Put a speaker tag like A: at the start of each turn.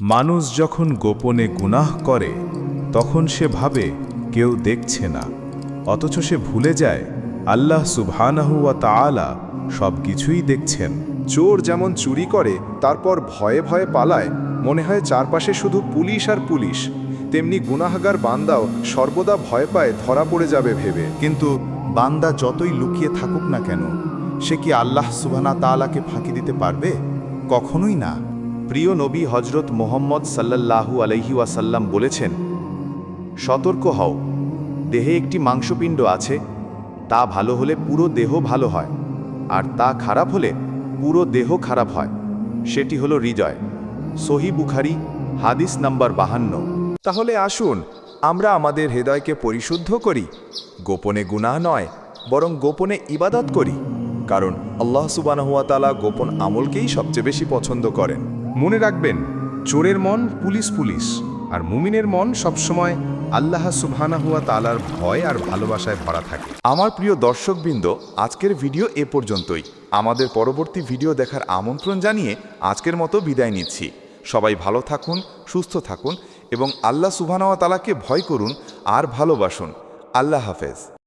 A: মানুষ যখন গোপনে গুনাহ করে, তখন সে ভাবে কেউ দেখছে না। অথচ সে ভুলে যায়, আল্লাহ সুবহানাহু ওয়া তাআলা সব কিছুই দেখছেন।
B: চোর যেমন চুরি করে, তারপর ভয়ে ভয়ে পালায়, মনে হয় চারপাশে শুধু পুলিশ আর পুলিশ। তেমনি গুনাহগার বান্দাও সর্বদা ভয় পায়, ধরা পড়ে যাবে ভেবে।
C: কিন্তু বান্দা যতই লুকিয়ে থাকুক না কেন, সে কি আল্লাহ সুবহানা তাআলাকে ফাঁকি দিতে পারবে? কখনোই না। প্রিয় নবী হজরত মোহাম্মদ সাল্লাল্লাহু আলাইহি ওয়াসাল্লাম বলেছেন, সতর্ক হও, দেহে একটি মাংসপিণ্ড আছে, তা ভালো হলে পুরো দেহ ভালো হয়, আর তা খারাপ হলে পুরো দেহ খারাপ হয়, সেটি হলো হৃদয়। সহি বুখারি, হাদিস নাম্বার বাহান্ন।
B: তাহলে আসুন, আমরা আমাদের হৃদয়কে পরিশুদ্ধ করি, গোপনে গুনাহ নয়, বরং গোপনে ইবাদত করি, কারণ আল্লাহ সুবানাহুয়া তালা গোপন আমলকেই সবচেয়ে বেশি পছন্দ করেন।
D: মনে রাখবেন, চোরের মন পুলিশ পুলিশ, আর মুমিনের মন সবসময় আল্লাহ সুবহানাহুয়া তালার ভয় আর ভালোবাসায় ভরা থাকে।
C: আমার প্রিয় দর্শকবৃন্দ, আজকের ভিডিও এ পর্যন্তই। আমাদের পরবর্তী ভিডিও দেখার আমন্ত্রণ জানিয়ে আজকের মতো বিদায় নিচ্ছি। সবাই ভালো থাকুন, সুস্থ থাকুন এবং আল্লাহ সুবহানাহু ওয়া তাআলাকে ভয় করুন আর ভালোবাসুন। আল্লাহ হাফেজ।